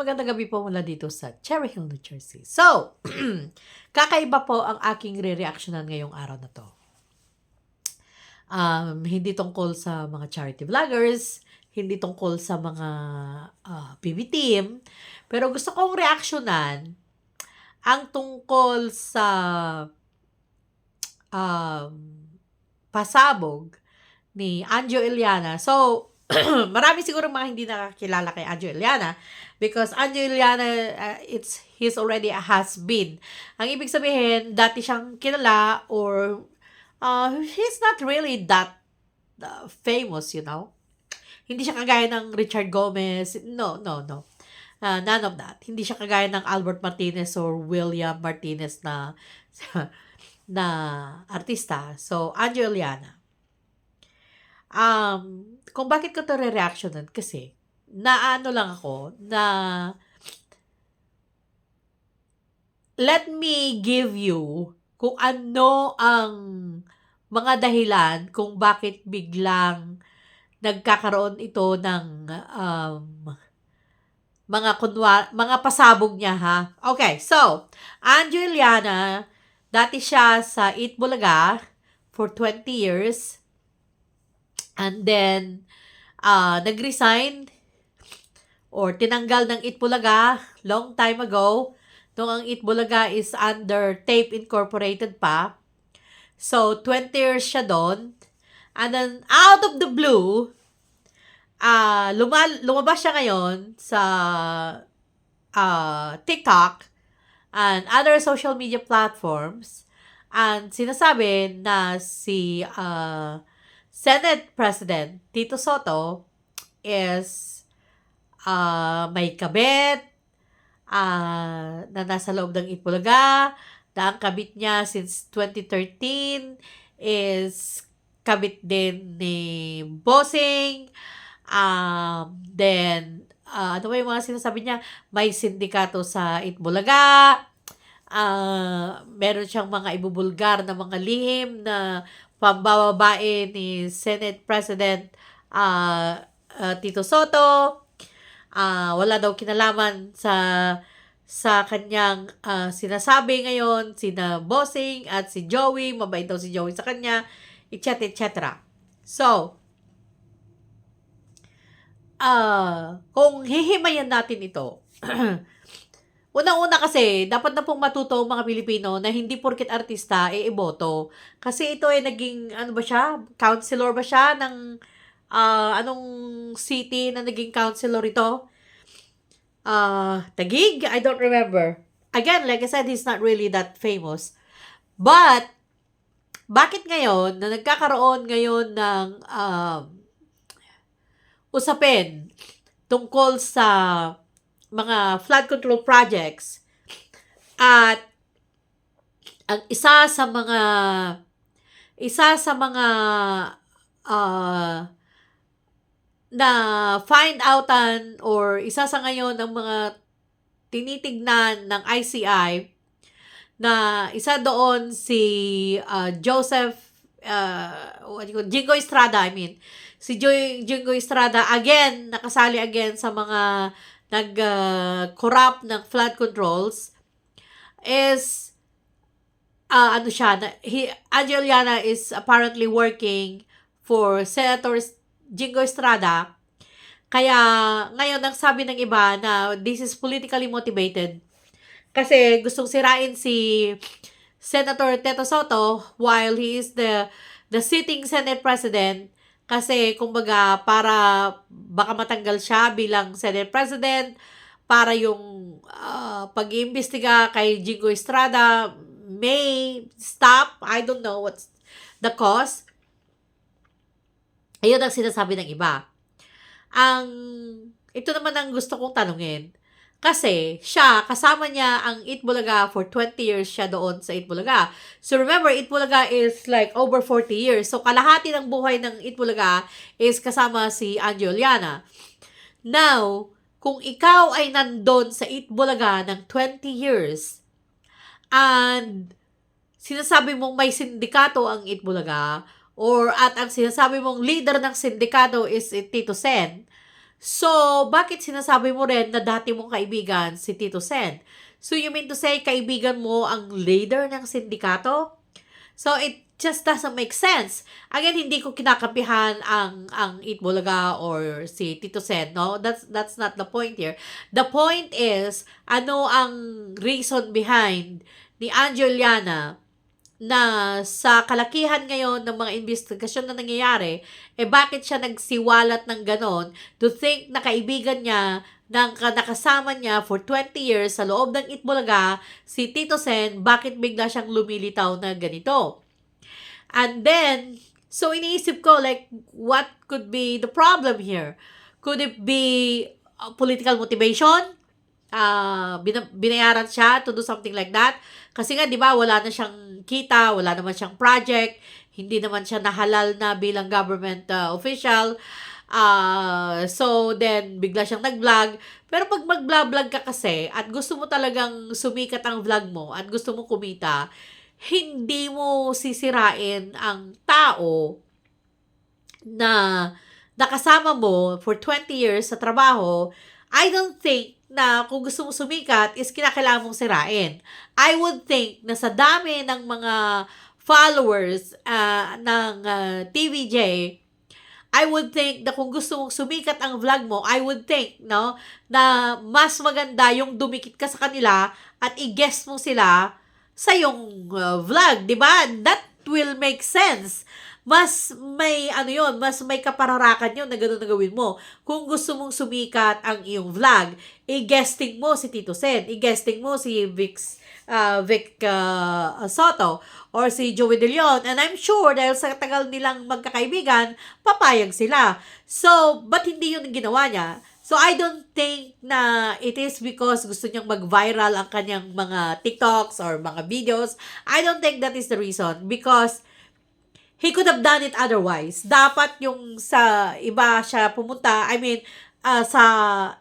magandang gabi po mula dito sa Cherry Hill, New Jersey. So, kakaiba po ang aking re-reactionan ngayong araw na to. Um, hindi tungkol sa mga charity vloggers, hindi tungkol sa mga uh, PB team, pero gusto kong reactionan ang tungkol sa um, pasabog ni Anjo Eliana. So, marami siguro mga hindi nakakilala kay Anjo Eliana because Anjo Eliana, uh, it's, he's already a has-been. Ang ibig sabihin, dati siyang kilala or uh, he's not really that uh, famous, you know? Hindi siya kagaya ng Richard Gomez. No, no, no. Uh, none of that. Hindi siya kagaya ng Albert Martinez or William Martinez na na artista. So, Anjo Eliana um, kung bakit ko to re-reactionan, kasi, naano lang ako, na, let me give you kung ano ang mga dahilan kung bakit biglang nagkakaroon ito ng um, mga kunwa, mga pasabog niya ha. Okay, so, Angeliana, dati siya sa Eat Bulaga for 20 years. And then, uh, nag-resign or tinanggal ng Itbulaga long time ago nung ang Itbulaga is under Tape Incorporated pa. So, 20 years siya doon. And then, out of the blue, uh, lumal lumabas siya ngayon sa uh, TikTok and other social media platforms and sinasabi na si uh, Senate President Tito Soto is uh, may kabit. Uh, na nasa loob ng Itbulaga na ang kabit niya since 2013 is kabit din ni Bossing. Um, then uh, ano ba yung mga sinasabi niya? May sindikato sa Itbulaga uh, meron siyang mga ibubulgar na mga lihim na pambababae ni Senate President uh, uh, Tito Soto. Uh, wala daw kinalaman sa sa kanyang uh, sinasabi ngayon, sina Bossing at si Joey, mabait daw si Joey sa kanya, etc. etc. So, uh, kung hihimayan natin ito, Unang-una kasi, dapat na pong matuto ang mga Pilipino na hindi porkit artista, e iboto. Kasi ito ay naging, ano ba siya? Counselor ba siya ng, uh, anong city na naging counselor ito? Uh, Tagig? I don't remember. Again, like I said, he's not really that famous. But, bakit ngayon, na nagkakaroon ngayon ng uh, usapin tungkol sa mga flood control projects at ang isa sa mga isa sa mga uh, na find outan or isa sa ngayon ng mga tinitignan ng ICI na isa doon si uh, Joseph uh, Jingo Estrada I mean. Si Jingo Estrada again nakasali again sa mga nag-corrupt uh, ng flood controls is uh, ano siya, na, he, Angeliana is apparently working for Senator Jingo Estrada. Kaya ngayon ang sabi ng iba na this is politically motivated kasi gustong sirain si Senator Teto Soto while he is the the sitting Senate President kasi, kumbaga, para baka matanggal siya bilang Senate President, para yung uh, pag-iimbestiga kay Jingo Estrada may stop. I don't know what's the cause. Ayun ang sinasabi ng iba. Ang, ito naman ang gusto kong tanungin. Kasi siya, kasama niya ang Itbulaga for 20 years siya doon sa Itbulaga. So remember, Itbulaga is like over 40 years. So kalahati ng buhay ng Itbulaga is kasama si Angeliana. Now, kung ikaw ay nandun sa Itbulaga ng 20 years and sinasabi mong may sindikato ang Itbulaga or at ang sinasabi mong leader ng sindikato is Tito Sen, So, bakit sinasabi mo rin na dati mong kaibigan si Tito Sen? So, you mean to say, kaibigan mo ang leader ng sindikato? So, it just doesn't make sense. Again, hindi ko kinakampihan ang ang Itbulaga or si Tito Sen, no? That's that's not the point here. The point is, ano ang reason behind ni Angeliana na sa kalakihan ngayon ng mga investigasyon na nangyayari, eh bakit siya nagsiwalat ng ganon to think na kaibigan niya ng ka- nakasama niya for 20 years sa loob ng Itbulaga, si Tito Sen, bakit bigla siyang lumilitaw na ganito? And then, so iniisip ko like, what could be the problem here? Could it be uh, political motivation? Uh, bina- binayaran siya to do something like that? Kasi nga, di ba, wala na siyang kita, wala naman siyang project, hindi naman siya nahalal na bilang government uh, official. Uh, so, then, bigla siyang nag-vlog. Pero pag mag-vlog ka kasi, at gusto mo talagang sumikat ang vlog mo, at gusto mo kumita, hindi mo sisirain ang tao na nakasama mo for 20 years sa trabaho, I don't think na kung gusto mo sumikat is kinakailangan mong sirain. I would think na sa dami ng mga followers ah, ng ah, TVJ, I would think na kung gusto mong sumikat ang vlog mo, I would think, no, na mas maganda yung dumikit ka sa kanila at i-guest mo sila sa yung uh, vlog, 'di ba? That will make sense. Mas may ano 'yon, mas may kapararakan 'yon na gano'n na gawin mo. Kung gusto mong sumikat ang iyong vlog, i-guesting mo si Tito Sen, i-guesting mo si Vic uh, Vic uh, Soto or si Joey De Leon and I'm sure dahil sa tagal nilang magkakaibigan, papayag sila. So, but hindi 'yun ginawa niya? So, I don't think na it is because gusto niyang mag-viral ang kanyang mga TikToks or mga videos. I don't think that is the reason because he could have done it otherwise. Dapat yung sa iba siya pumunta, I mean, ah, sa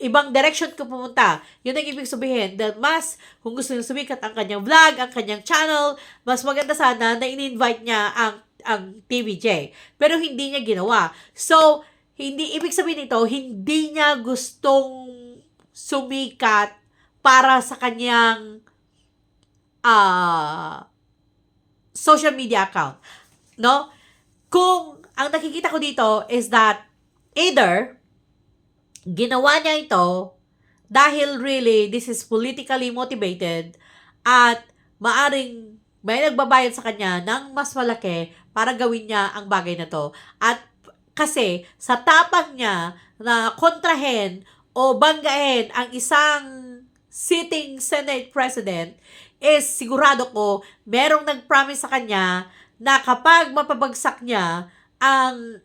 ibang direction ko pumunta. Yun ang ibig sabihin. That mas, kung gusto niya sumikat ang kanyang vlog, ang kanyang channel, mas maganda sana na in-invite niya ang ang TVJ. Pero hindi niya ginawa. So, hindi, ibig sabihin nito, hindi niya gustong sumikat para sa kanyang ah social media account. No? Kung ang nakikita ko dito is that either ginawa niya ito dahil really this is politically motivated at maaring may nagbabayad sa kanya ng mas malaki para gawin niya ang bagay na to. At kasi sa tapang niya na kontrahen o banggain ang isang sitting Senate President is sigurado ko merong nag-promise sa kanya na kapag mapabagsak niya ang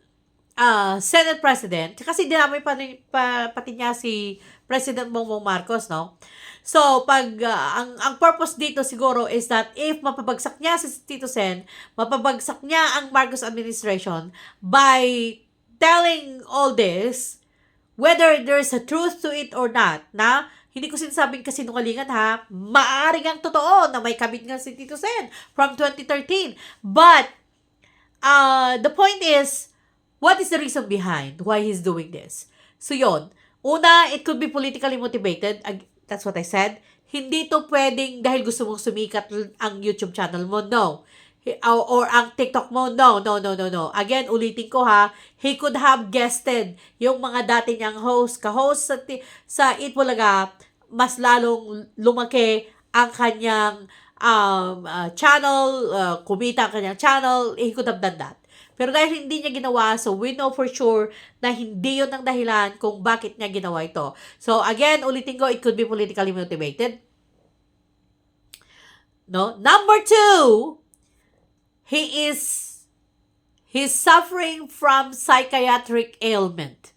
ah, Senate President, kasi dinamay pa, rin- pa, pati niya si President Bongbong Marcos, no? So, pag ah, ang ang purpose dito siguro is that if mapabagsak niya si Tito Sen, mapabagsak niya ang Marcos administration by telling all this, whether there's a truth to it or not, na hindi ko sinasabing kasinungalingan ha, maaring ang totoo na may kabit nga si Tito Sen from 2013. But, uh, the point is, what is the reason behind why he's doing this? So, yon Una, it could be politically motivated. That's what I said. Hindi to pwedeng dahil gusto mong sumikat ang YouTube channel mo. No. Or, or ang TikTok mo. No, no, no, no, no. Again, ulitin ko ha. He could have guested yung mga dati niyang host, ka-host sa, sa Eat Bulaga, mas lalong lumaki ang kanyang um, uh, channel, uh, kumita ang kanyang channel, he could have done that. Pero dahil hindi niya ginawa, so we know for sure na hindi yun ang dahilan kung bakit niya ginawa ito. So again, ulitin ko, it could be politically motivated. No? Number two, he is he's suffering from psychiatric ailment.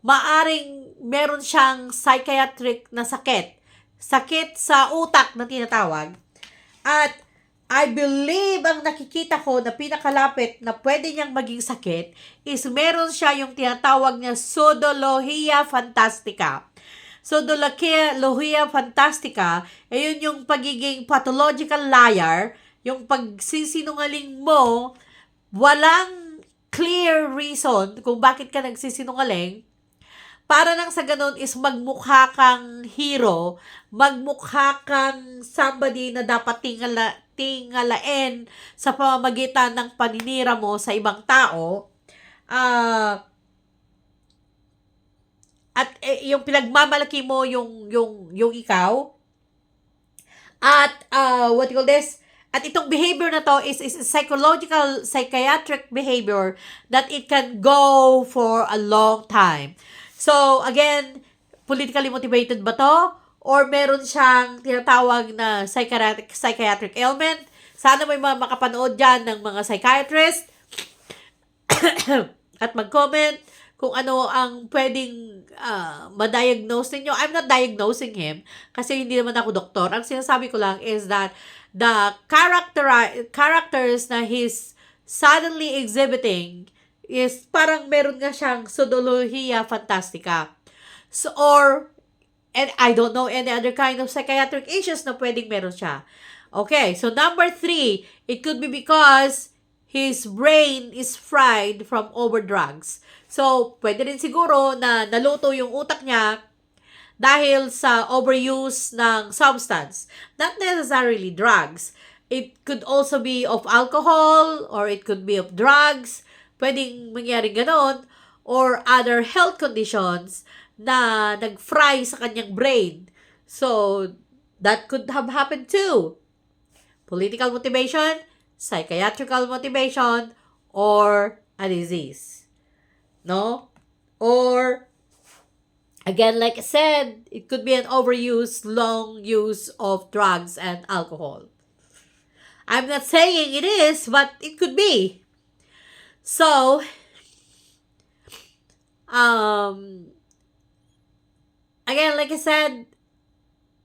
Maaring meron siyang psychiatric na sakit. Sakit sa utak na tinatawag. At I believe ang nakikita ko na pinakalapit na pwede niyang maging sakit is meron siya yung tinatawag niya pseudologia fantastica. Pseudologia fantastica, ay yun yung pagiging pathological liar, yung pagsisinungaling mo, walang clear reason kung bakit ka nagsisinungaling, para nang sa ganun is magmukha kang hero, magmukha kang somebody na dapat tingala, tingalain sa pamamagitan ng paninira mo sa ibang tao. Ah, at eh, yung pinagmamalaki mo yung yung yung ikaw. At uh, what you call this at itong behavior na to is, is a psychological psychiatric behavior that it can go for a long time. So again politically motivated ba to? Or meron siyang tinatawag na psychiatric psychiatric ailment? Sana may mga makapanood dyan ng mga psychiatrist. At mag-comment kung ano ang pwedeng uh, ma-diagnose ninyo. I'm not diagnosing him kasi hindi naman ako doktor. Ang sinasabi ko lang is that the character characters na he's suddenly exhibiting is parang meron nga siyang pseudologia fantastica. So, or, and I don't know any other kind of psychiatric issues na pwedeng meron siya. Okay, so number three, it could be because his brain is fried from over drugs. So, pwede rin siguro na naluto yung utak niya dahil sa overuse ng substance. Not necessarily drugs. It could also be of alcohol or it could be of drugs. Pwedeng mangyari ganon. Or other health conditions na nag-fry sa kanyang brain. So, that could have happened too. Political motivation, psychiatrical motivation, or a disease. No? Or, again, like I said, it could be an overuse, long use of drugs and alcohol. I'm not saying it is, but it could be. So, um, again, like I said,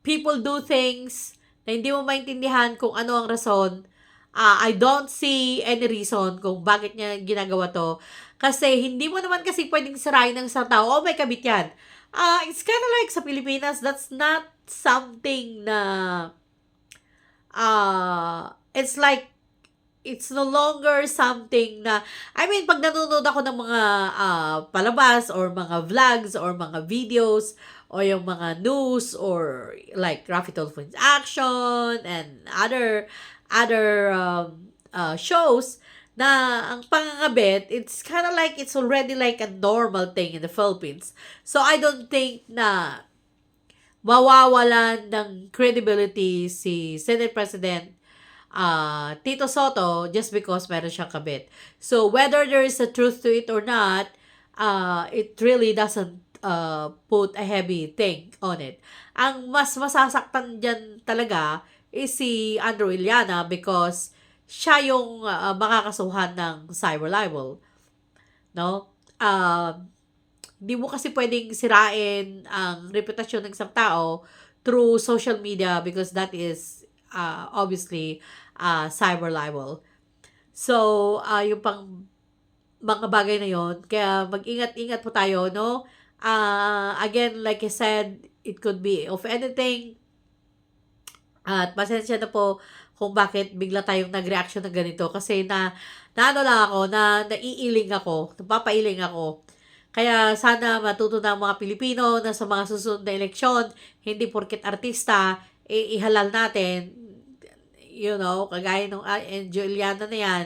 people do things na hindi mo maintindihan kung ano ang rason. Uh, I don't see any reason kung bakit niya ginagawa to. Kasi hindi mo naman kasi pwedeng sirain ng isang tao, oh may kabit yan. Uh, it's kind of like sa Pilipinas, that's not something na uh, it's like it's no longer something na, I mean, pag nanonood ako ng mga uh, palabas or mga vlogs or mga videos or yung mga news or like Raffy Tulfo's Action and other other um, uh, shows na ang pangangabit, it's kind of like it's already like a normal thing in the Philippines. So I don't think na mawawalan ng credibility si Senate President uh, Tito Soto just because meron siyang kabit. So, whether there is a truth to it or not, uh, it really doesn't uh, put a heavy thing on it. Ang mas masasaktan dyan talaga is si Andrew Iliana because siya yung uh, makakasuhan ng cyber libel. No? Uh, di mo kasi pwedeng sirain ang reputasyon ng isang tao through social media because that is uh, obviously uh, cyber libel. So, uh, yung pang mga bagay na yon kaya mag-ingat-ingat po tayo, no? Uh, again, like I said, it could be of anything. At pasensya na po kung bakit bigla tayong nag-reaction ng ganito. Kasi na, na ano lang ako, na naiiling ako, napapailing ako. Kaya sana matuto na ang mga Pilipino na sa mga susunod na eleksyon, hindi porket artista, eh, ihalal natin you know, kagaya nung uh, Angeliana na yan,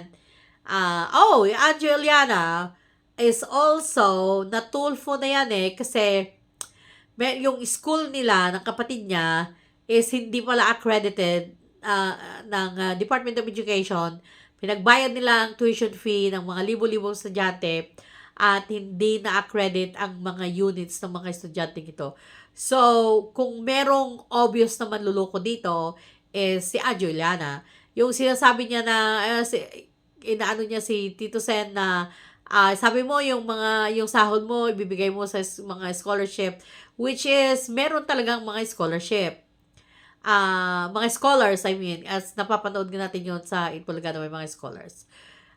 uh, oh, Angeliana is also natulfo na yan eh, kasi may, yung school nila, ng kapatid niya, is hindi pala accredited uh, ng uh, Department of Education. Pinagbayad nila ang tuition fee ng mga libo-libong estudyante at hindi na-accredit ang mga units ng mga estudyante ito. So, kung merong obvious na manluloko dito, is si A. Juliana. Yung sinasabi niya na, uh, si, inaano niya si Tito Sen na, uh, sabi mo yung mga, yung sahod mo, ibibigay mo sa mga scholarship, which is, meron talagang mga scholarship. Uh, mga scholars, I mean, as napapanood natin yun sa Itbulaga na may mga scholars.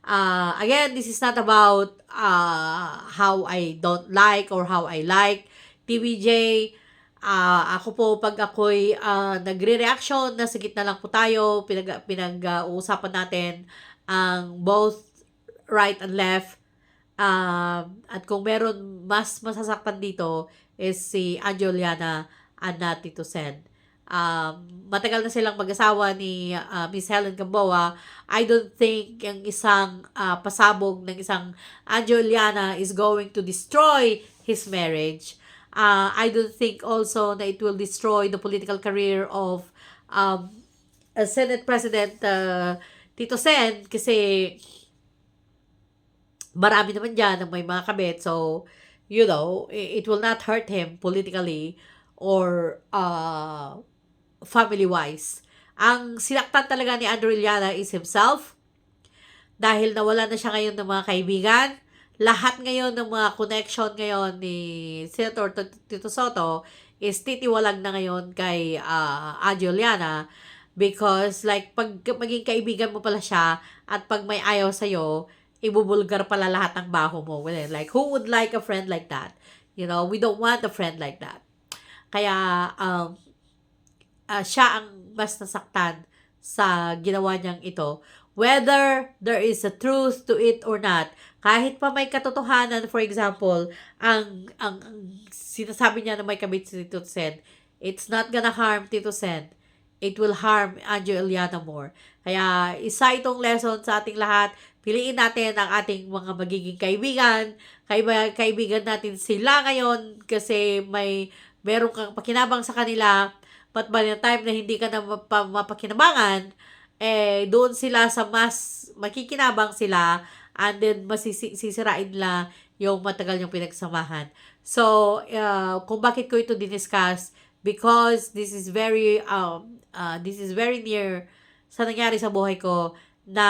Uh, again, this is not about uh, how I don't like or how I like TVJ. Uh, ako po, pag ako'y uh, nagre-reaction, nasa gitna lang po tayo, pinag, pinag-uusapan natin ang both right and left. Um, at kung meron mas masasaktan dito is si Anjoliana and not Tito Sen. Um, matagal na silang mag-asawa ni uh, Miss Helen Gamboa. I don't think yung isang uh, pasabog ng isang Anjoliana is going to destroy his marriage. Uh, I don't think also na it will destroy the political career of um, uh, Senate President uh, Tito Sen kasi marami naman dyan ng may mga kabit. So, you know, it will not hurt him politically or uh, family-wise. Ang sinaktan talaga ni Andrew Iliana is himself dahil nawala na siya ngayon ng mga kaibigan. Lahat ngayon ng mga connection ngayon ni Senator Tito Soto is titiwalag na ngayon kay uh, Andrew Iliana because like pag maging kaibigan mo pala siya at pag may ayaw sa'yo, ibubulgar pala lahat ng baho mo. Like, who would like a friend like that? You know, we don't want a friend like that. Kaya, um, uh, siya ang mas nasaktan sa ginawa niyang ito. Whether there is a truth to it or not, kahit pa may katotohanan, for example, ang, ang, ang sinasabi niya na may kabit si Tito Sen, it's not gonna harm Tito Sen. It will harm Anjo Eliana more. Kaya isa itong lesson sa ating lahat. Piliin natin ang ating mga magiging kaibigan. Kaiba, kaibigan natin sila ngayon kasi may meron kang pakinabang sa kanila. But by the time na hindi ka na mapa, mapakinabangan, eh, doon sila sa mas makikinabang sila and then masisirain nila yung matagal yung pinagsamahan. So, uh, kung bakit ko ito diniscuss, because this is very, um, uh, this is very near sa nangyari sa buhay ko na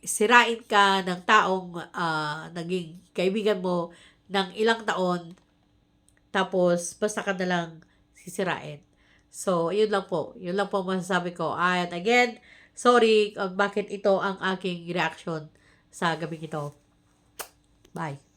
sirain ka ng taong uh, naging kaibigan mo ng ilang taon tapos basta ka na sisirain. So, yun lang po. Yun lang po masasabi ko. And again, sorry uh, bakit ito ang aking reaction sa gabi ito. Bye.